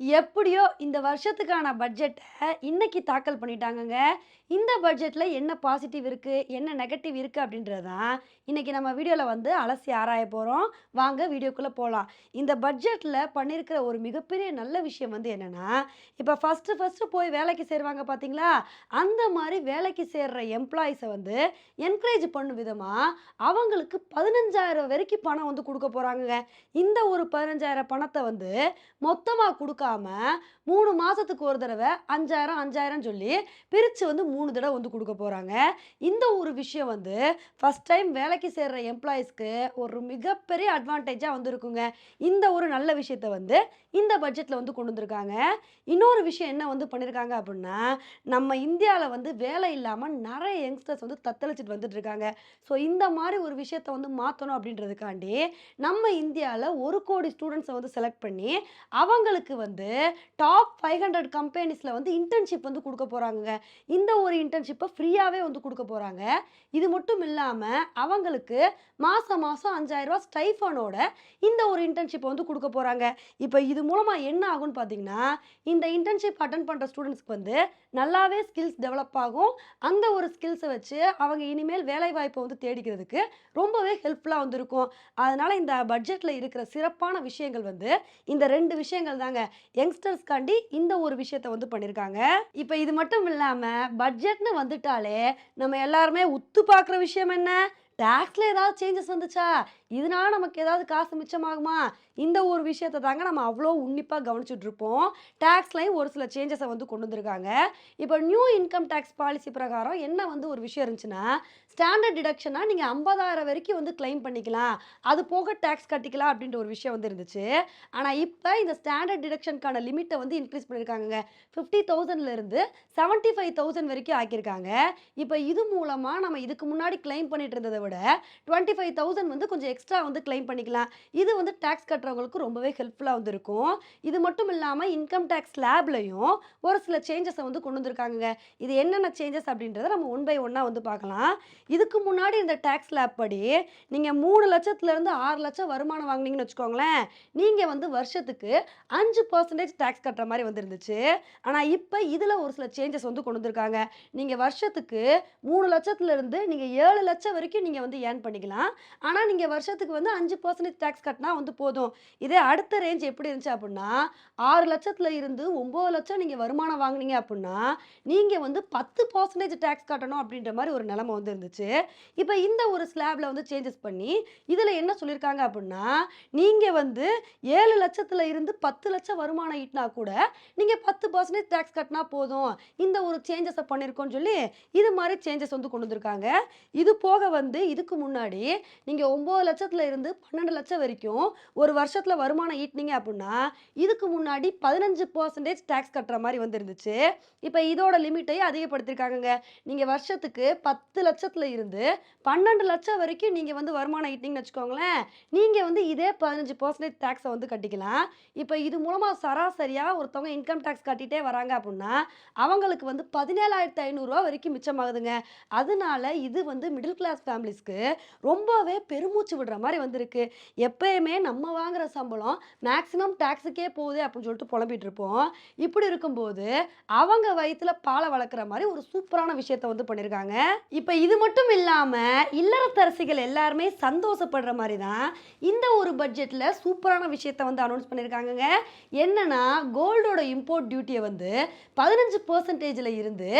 எப்படியோ இந்த வருஷத்துக்கான பட்ஜெட்டை இன்னைக்கு தாக்கல் பண்ணிட்டாங்கங்க. இந்த பட்ஜெட்டில் என்ன பாசிட்டிவ் இருக்குது என்ன நெகட்டிவ் இருக்குது அப்படின்றது தான் இன்றைக்கி நம்ம வீடியோவில் வந்து அலசி ஆராய போகிறோம் வாங்க வீடியோக்குள்ளே போகலாம் இந்த பட்ஜெட்டில் பண்ணியிருக்கிற ஒரு மிகப்பெரிய நல்ல விஷயம் வந்து என்னென்னா இப்போ ஃபஸ்ட்டு ஃபஸ்ட்டு போய் வேலைக்கு சேருவாங்க பார்த்தீங்களா? அந்த மாதிரி வேலைக்கு சேர்கிற எம்ப்ளாயிஸை வந்து என்கரேஜ் பண்ணும் விதமாக அவங்களுக்கு 15,000 வரைக்கும் பணம் வந்து கொடுக்க போகிறாங்கங்க இந்த ஒரு பதினஞ்சாயிரம் பணத்தை வந்து மொத்தமாக கொடுக்க குடுக்காம 3 மாசத்துக்கு ஒரு தடவை அஞ்சாயிரம் அஞ்சாயிரம் சொல்லி பிரித்து வந்து மூணு தடவை வந்து கொடுக்க போகிறாங்க இந்த ஒரு விஷயம் வந்து ஃபஸ்ட் டைம் வேலைக்கு சேர்கிற எம்ப்ளாயீஸ்க்கு ஒரு மிகப்பெரிய அட்வான்டேஜாக வந்து இருக்குங்க. இந்த ஒரு நல்ல விஷயத்த வந்து இந்த பட்ஜெட்டில் வந்து கொண்டு வந்திருக்காங்க. இன்னொரு விஷயம் என்ன வந்து பண்ணியிருக்காங்க அப்படின்னா நம்ம இந்தியாவில் வந்து வேலை இல்லாமல் நிறைய யங்ஸ்டர்ஸ் வந்து தத்தளிச்சிட்டு வந்துட்டு இருக்காங்க. ஸோ இந்த மாதிரி ஒரு விஷயத்த வந்து மாற்றணும் அப்படின்றதுக்காண்டி, நம்ம இந்தியாவில் ஒரு கோடி ஸ்டூடெண்ட்ஸை வந்து செலக்ட் பண்ணி, அவங்களுக்கு வந்து வந்து டாப் ஃபைவ் ஹண்ட்ரட் கம்பெனிஸில் வந்து இன்டர்ன்ஷிப் வந்து கொடுக்க போகிறாங்க இந்த ஒரு இன்டர்ன்ஷிப்பை ஃப்ரீயாகவே வந்து கொடுக்க போகிறாங்க இது மட்டும் இல்லாமல் அவங்களுக்கு மாதம் மாதம் ரூ. 5,000 ஸ்டைஃபனோட இந்த ஒரு இன்டர்ன்ஷிப்பை வந்து கொடுக்க போகிறாங்க இப்போ இது மூலமாக என்ன ஆகும்னு பார்த்தீங்கன்னா, இந்த இன்டர்ன்ஷிப் அட்டன் பண்ணுற ஸ்டூடெண்ட்ஸ்க்கு வந்து நல்லாவே ஸ்கில்ஸ் டெவலப் ஆகும். அந்த ஒரு ஸ்கில்ஸை வச்சு அவங்க இனிமேல் வேலைவாய்ப்பை வந்து தேடிக்கிறதுக்கு ரொம்பவே ஹெல்ப்ஃபுல்லாக வந்து இருக்கும். இந்த பட்ஜெட்டில் இருக்கிற சிறப்பான விஷயங்கள் வந்து இந்த ரெண்டு விஷயங்கள் தாங்க. யங்ஸ்டர்ஸ்க்காண்டி இந்த ஒரு விஷயத்த வந்து பண்ணியிருக்காங்க. இப்போ இது மட்டும் இல்லாமல் பட்ஜெட்னு வந்துட்டாலே நம்ம எல்லாருமே உத்து பார்க்குற விஷயம் என்ன? டேக்ஸில் ஏதாவது சேஞ்சஸ் வந்துச்சா? இதனால நமக்கு ஏதாவது காசு மிச்சமாகுமா? இந்த ஒரு விஷயத்தை தாங்க நம்ம அவ்வளோ உன்னிப்பாக கவனிச்சுட்ருப்போம் டேக்ஸ்லையும் ஒரு சில சேஞ்சஸை வந்து கொண்டு வந்திருக்காங்க. இப்போ நியூ இன்கம் டேக்ஸ் பாலிசி பிரகாரம் என்ன வந்து ஒரு விஷயம் இருந்துச்சுன்னா, ஸ்டாண்டர்ட் டிடக்ஷனாக நீங்கள் ஐம்பதாயிரம் வரைக்கும் வந்து கிளைம் பண்ணிக்கலாம். அது போக டேக்ஸ் கட்டிக்கலாம் அப்படின்ற ஒரு விஷயம் வந்து இருந்துச்சு. ஆனால் இப்போ இந்த ஸ்டாண்டர்ட் டிடக்ஷனுக்கான லிமிட்டை வந்து இன்க்ரீஸ் பண்ணியிருக்காங்க ஃபிஃப்டி தௌசண்ட்லேருந்து செவன்ட்டி ஃபைவ் தௌசண்ட் வரைக்கும் ஆக்கியிருக்காங்க. இப்போ இது மூலமாக நம்ம இதுக்கு முன்னாடி கிளைம் பண்ணிட்டு இருந்ததை விட 25,000 வந்து கொஞ்சம் எக்ஸ்ட்ரா வந்து கிளைம் பண்ணிக்கலாம். இது வந்து டேக்ஸ் கட்டுறவங்களுக்கு ரொம்பவே ஹெல்ப்ஃபுல்லாக வந்து இருக்கும். இது மட்டும் இல்லாமல் இன்கம் டேக்ஸ் ஸ்லாப்லையும் ஒரு சில சேஞ்சஸை வந்து கொண்டு வந்திருக்காங்க இது என்னென்ன சேஞ்சஸ் அப்படின்றத நம்ம ஒன் பை ஒன்னாக வந்து பார்க்கலாம். இதுக்கு முன்னாடி இந்த டேக்ஸ் ஸ்லாப் படி நீங்கள் மூணு லட்சத்துலேருந்து ஆறு லட்சம் வருமானம் வாங்குனீங்கன்னு வச்சுக்கோங்களேன், நீங்கள் வந்து வருஷத்துக்கு அஞ்சு பர்சன்டேஜ் டேக்ஸ் கட்டுற மாதிரி வந்துருந்துச்சு ஆனால் இப்போ இதில் ஒரு சில சேஞ்சஸ் வந்து கொண்டு வந்திருக்காங்க. நீங்கள் வருஷத்துக்கு மூணு லட்சத்துலேருந்து நீங்கள் ஏழு லட்சம் வரைக்கும் நீங்கள் நீங்கள் வந்து ஏர்ன் பண்ணிக்கலாம். ஆனால் நீங்கள் வருஷத்துக்கு வந்து அஞ்சு பர்சன்டேஜ் டேக்ஸ் கட்டினா வந்து போதும். இதே அடுத்த ரேஞ்ச் எப்படி இருந்துச்சு அப்புடின்னா ஆறு லட்சத்தில் இருந்து ஒம்பது லட்சம் நீங்கள் வருமானம் வாங்குனீங்க அப்படின்னா நீங்கள் வந்து பத்து பர்சன்டேஜ் டேக்ஸ் கட்டணும் அப்படின்ற மாதிரி ஒரு நிலமை வந்து இருந்துச்சு. இப்போ இந்த ஒரு ஸ்லாபில் வந்து சேஞ்சஸ் பண்ணி, இதில் என்ன சொல்லியிருக்காங்க அப்படின்னா நீங்கள் வந்து 7,00,000ல இருந்து பத்து லட்சம் வருமானம் ஈட்டினா கூட, நீங்கள் பத்து பர்சன்டேஜ் டேக்ஸ் கட்டினா போதும். இந்த ஒரு சேஞ்சஸை பண்ணியிருக்கோன்னு சொல்லி, இது மாதிரி சேஞ்சஸ் வந்து கொண்டு வந்திருக்காங்க. இது போக வந்து இதுக்கு முன்னாடி நீங்கள் ஒம்பது லட்சத்தில் இருந்து 12,00,000 வரைக்கும் ஒரு வருஷத்தில் வருமானம் ஈட்டினீங்க அப்படின்னா இதுக்கு முன்னாடி பதினஞ்சு பர்சன்டேஜ் டேக்ஸ் கட்டுற மாதிரி வந்துருந்துச்சு இப்போ இதோட லிமிட்டையும் அதிகப்படுத்தியிருக்காங்கங்க. நீங்கள் வருஷத்துக்கு 10,00,000ல இருந்து 12,00,000 வரைக்கும் நீங்கள் வந்து வருமானம் ஈட்டினீங்கன்னு வச்சுக்கோங்களேன், நீங்கள் வந்து இதே பதினஞ்சு பர்சன்டேஜ் டேக்ஸை வந்து கட்டிக்கலாம். இப்போ இது மூலமாக சராசரியாக ஒருத்தவங்க இன்கம் டேக்ஸ் கட்டிட்டே வராங்க அப்படின்னா அவங்களுக்கு வந்து பதினேழாயிரத்து ஐநூறுரூவா வரைக்கும் மிச்சமாகுதுங்க. அதனால இது வந்து மிடில் கிளாஸ் ஃபேமிலி ஃபேமிலிஸ்க்கு ரொம்பவே பெருமூச்சு விடுற மாதிரி வந்திருக்கு எப்பயுமே நம்ம வாங்குற சம்பளம் மேக்ஸிமம் டேக்ஸுக்கே போகுதே அப்படின்னு சொல்லிட்டு புலம்பிட்டு இருப்போம். இப்படி இருக்கும்போது, அவங்க வயிற்றுல பாலை வளர்க்குற மாதிரி ஒரு சூப்பரான விஷயத்த வந்து பண்ணியிருக்காங்க. இப்போ இது மட்டும் இல்லாமல் இல்லறத்தரசிகள் எல்லாருமே சந்தோஷப்படுற மாதிரி தான் இந்த ஒரு பட்ஜெட்டில் சூப்பரான விஷயத்த வந்து அனௌன்ஸ் பண்ணியிருக்காங்கங்க. என்னன்னா, கோல்டோட இம்போர்ட் டியூட்டியை வந்து பதினஞ்சு பர்சன்டேஜில் இருந்து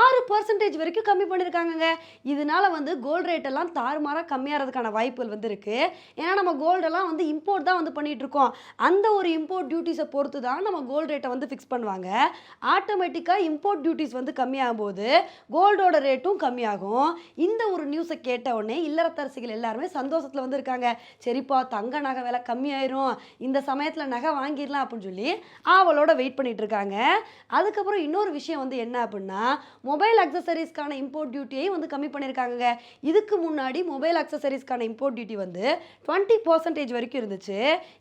ஆறு பர்சன்டேஜ் வரைக்கும் கம்மி பண்ணியிருக்காங்கங்க. இதனால வந்து கோல்ட் ரேட் எல்லாம் தாறுமாறாக கம்மியாகிறதுக்கான வாய்ப்புகள் வந்து இருக்குது ஏன்னா நம்ம கோல்டெல்லாம் வந்து இம்போர்ட் தான் வந்து பண்ணிகிட்ருக்கோம் இருக்கோம். அந்த ஒரு இம்போர்ட் டியூட்டிஸை பொறுத்து தான் நம்ம கோல்டு ரேட்டை வந்து ஃபிக்ஸ் பண்ணுவாங்க. ஆட்டோமேட்டிக்காக இம்போர்ட் டியூட்டிஸ் வந்து கம்மியாகும்போது, கோல்டோட ரேட்டும் கம்மியாகும். இந்த ஒரு நியூஸை கேட்ட உடனே இல்லறத்தரசிகள் எல்லாருமே சந்தோஷத்தில் வந்து இருக்காங்க. சரிப்பா தங்க நகை விலை கம்மியாயிரும். இந்த சமயத்தில் நகை வாங்கிடலாம் அப்படின்னு சொல்லி ஆவலோட வெயிட் பண்ணிட்டு இருக்காங்க. அதுக்கப்புறம் இன்னொரு விஷயம் வந்து என்ன அப்படின்னா மொபைல் அக்சசரிஸ்க்கான இம்போர்ட் டியூட்டியை வந்து கம்மி பண்ணியிருக்காங்க இதுக்கு முன்னாடி மொபைல் அக்சசரிஸ்க்கான இம்போர்ட் டியூட்டி வந்து 20% வரைக்கும் இருந்துச்சு.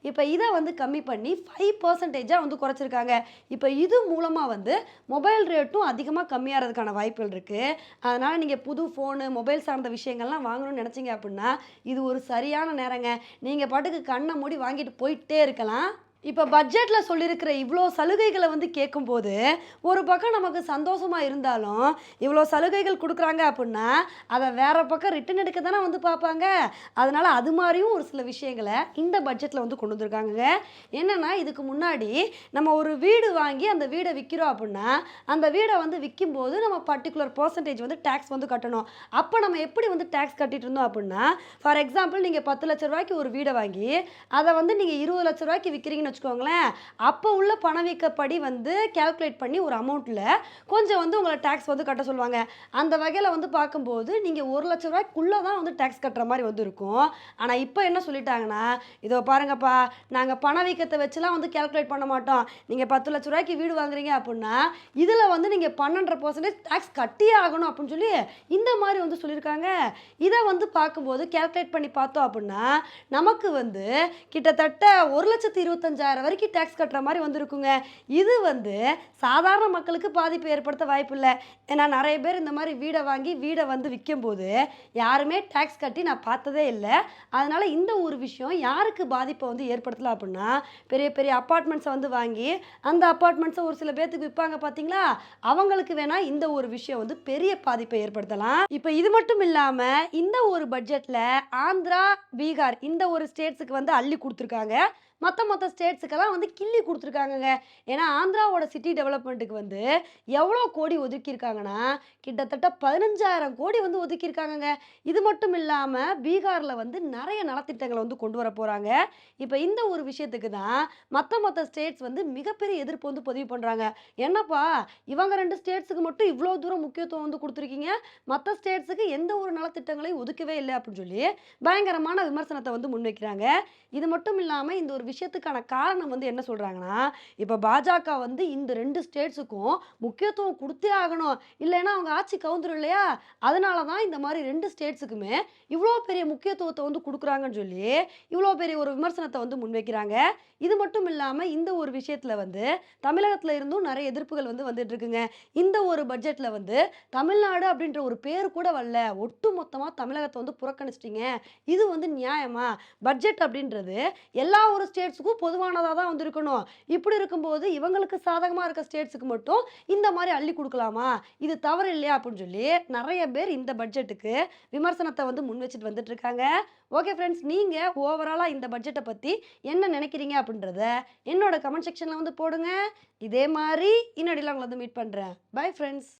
இப்போ இதை வந்து கம்மி பண்ணி ஃபைவ் பர்சன்டேஜாக வந்து குறைச்சிருக்காங்க. இப்போ இது மூலமாக வந்து மொபைல் ரேட்டும் அதிகமாக கம்மியாகிறதுக்கான வாய்ப்புகள் இருக்குது அதனால் நீங்கள் புது ஃபோனு, மொபைல் சார்ந்த விஷயங்கள்லாம் வாங்கணும்னு நினச்சிங்க அப்படின்னா இது ஒரு சரியான நேரங்க. நீங்கள் பாட்டுக்கு கண்ணை மூடி வாங்கிட்டு போயிட்டே இருக்கலாம். இப்போ பட்ஜெட்டில் சொல்லியிருக்கிற இவ்வளோ சலுகைகளை வந்து கேட்கும்போது ஒரு பக்கம் நமக்கு சந்தோஷமாக இருந்தாலும் இவ்வளோ சலுகைகள் கொடுக்குறாங்க அப்படின்னா அதை வேறு பக்கம் ரிட்டன் எடுக்க தானே வந்து பார்ப்பாங்க அதனால் அது மாதிரியும் ஒரு சில விஷயங்களை இந்த பட்ஜெட்டில் வந்து கொண்டு வந்திருக்காங்க என்னென்னா இதுக்கு முன்னாடி நம்ம ஒரு வீடு வாங்கி அந்த வீடை விற்கிறோம் அப்படின்னா அந்த வீடை வந்து விற்கும்போது நம்ம பர்டிகுலர் பர்சன்டேஜ் வந்து டேக்ஸ் வந்து கட்டணும். அப்போ நம்ம எப்படி வந்து டேக்ஸ் கட்டிட்டு இருந்தோம் அப்படின்னா ஃபார் எக்ஸாம்பிள் நீங்கள் பத்து லட்ச ரூபாய்க்கு ஒரு வீடை வாங்கி அதை வந்து நீங்கள் இருபது லட்ச ரூபாய்க்கு விற்கிறீங்கன்னு வச்சுக்கோங்களேன். அப்போ உள்ள பணவீக்கப்படி வந்து கேல்குலேட் பண்ணி ஒரு அமௌண்ட்டில் கொஞ்சம் வந்து உங்களை டேக்ஸ் வந்து கட்ட சொல்லுவாங்க. அந்த வகையில் வந்து பார்க்கும்போது நீங்கள் ஒரு லட்ச ரூபாய்க்குள்ளே தான் வந்து டேக்ஸ் கட்டுற மாதிரி வந்து இருக்கும். ஆனால் இப்போ என்ன சொல்லிட்டாங்கன்னா இதோ பாருங்கப்பா நாங்கள் பணவீக்கத்தை வச்சுலாம் வந்து கேல்குலேட் பண்ண மாட்டோம். நீங்கள் பத்து லட்ச ரூபாய்க்கு வீடு வாங்குறீங்க அப்படின்னா இதில் வந்து நீங்கள் பன்னெண்டரை பர்சன்டேஜ் டேக்ஸ் கட்டியே ஆகணும் அப்படின்னு சொல்லி இந்த மாதிரி வந்து சொல்லியிருக்காங்க. இதை வந்து பார்க்கும்போது கேல்குலேட் பண்ணி பார்த்தோம் அப்படின்னா நமக்கு வந்து கிட்டத்தட்ட ஒரு லட்சத்து இருபத்தஞ்சாயிரம் வரைக்கும் டேக்ஸ் கட்டுற மாதிரி வந்திருக்குங்க. இது வந்து சாதாரண மக்களுக்கு பாதிப்பு ஏற்படுத்த வாய்ப்பு இல்லை ஏன்னா நிறைய பேர் இந்த மாதிரி வீடை வாங்கி வீடை வந்து விற்கும்போது யாருமே டேக்ஸ் கட்டி நான் பார்த்ததே இல்லை. அதனால் இந்த ஒரு விஷயம் யாருக்கு பாதிப்பை வந்து ஏற்படுத்தலாம் அப்படின்னா பெரிய பெரிய அப்பார்ட்மெண்ட்ஸை வந்து வாங்கி அந்த அப்பார்ட்மெண்ட்ஸை ஒரு சில பேர்த்துக்கு விற்பாங்க பார்த்தீங்களா அவங்களுக்கு வேணால் இந்த ஒரு விஷயம் வந்து பெரிய பாதிப்பை ஏற்படுத்தலாம். இப்போ இது மட்டும் இல்லாமல் இந்த ஒரு பட்ஜெட்டில் ஆந்திரா பீகார் இந்த ஒரு ஸ்டேட்ஸுக்கு வந்து அள்ளி கொடுத்துருக்காங்க. மற்ற மற்ற ஸ்டேட்ஸுக்கெல்லாம் வந்து கிள்ளி கொடுத்துருக்காங்கங்க. ஏன்னா ஆந்திராவோட சிட்டி டெவலப்மெண்ட்டுக்கு வந்து எவ்வளோ கோடி ஒதுக்கியிருக்காங்கன்னா கிட்டத்தட்ட பதினஞ்சாயிரம் கோடி வந்து ஒதுக்கியிருக்காங்கங்க. இது மட்டும் இல்லாமல் பீகாரில் வந்து நிறைய நலத்திட்டங்களை வந்து கொண்டு வர போகிறாங்க இப்போ இந்த ஒரு விஷயத்துக்கு தான் மற்ற மற்ற ஸ்டேட்ஸ் வந்து மிகப்பெரிய எதிர்ப்பு வந்து பதிவு பண்ணுறாங்க என்னப்பா இவங்க ரெண்டு ஸ்டேட்ஸுக்கு மட்டும் இவ்வளோ தூரம் முக்கியத்துவம் வந்து கொடுத்துருக்கீங்க? மற்ற ஸ்டேட்ஸுக்கு எந்த ஒரு நலத்திட்டங்களையும் ஒதுக்கவே இல்லை அப்படின்னு சொல்லி பயங்கரமான விமர்சனத்தை வந்து முன்வைக்கிறாங்க. இது மட்டும் இல்லாமல் இந்த ஒரு விஷயத்துக்கான காரணம் வந்து என்ன சொல்கிறாங்கன்னா இப்போ பாஜக வந்து இந்த ரெண்டு ஸ்டேட்ஸுக்கும் முக்கியத்துவம் கொடுத்தே ஆகணும். இல்லைன்னா அவங்க ஆட்சி கவுந்துரும் இல்லையா? அதனால தான் இந்த மாதிரி ரெண்டு ஸ்டேட்ஸுக்குமே இவ்வளோ பெரிய முக்கியத்துவத்தை வந்து கொடுக்குறாங்கன்னு சொல்லி இவ்வளோ பெரிய ஒரு விமர்சனத்தை வந்து முன்வைக்கிறாங்க. இது மட்டும் இல்லாமல் இந்த ஒரு விஷயத்தில் வந்து தமிழகத்தில் இருந்தும் நிறைய எதிர்ப்புகள் வந்து வந்துட்டு இருக்குங்க. இந்த ஒரு பட்ஜெட்டில் வந்து தமிழ்நாடு அப்படின்ற ஒரு பேர் கூட வரல. ஒட்டு மொத்தமாக தமிழகத்தை வந்து புறக்கணிச்சிட்டிங்க. இது வந்து நியாயமா? பட்ஜெட் அப்படின்றது எல்லா ஒரு ஸ்டேட்ஸுக்கும் பொதுவானதாக தான் வந்து இருக்கணும் இப்படி இருக்கும்போது இவங்களுக்கு சாதகமாக இருக்க ஸ்டேட்ஸுக்கு மட்டும் இந்த மாதிரி அள்ளி கொடுக்கலாமா? இது தவறு இல்லையா அப்படின்னு சொல்லி நிறைய பேர் இந்த பட்ஜெட்டுக்கு விமர்சனத்தை வந்து முன் வச்சுட்டு வந்துட்டு இருக்காங்க. ஓகே ஃப்ரெண்ட்ஸ் நீங்கள் ஓவராலாக இந்த பட்ஜெட்டை பற்றி என்ன நினைக்கிறீங்க அப்படின்றத என்னோட கமெண்ட் செக்ஷனில் வந்து போடுங்க. இதே மாதிரி இன்னடியில் உங்களை வந்து மீட் பண்ணுறேன் பை ஃப்ரெண்ட்ஸ்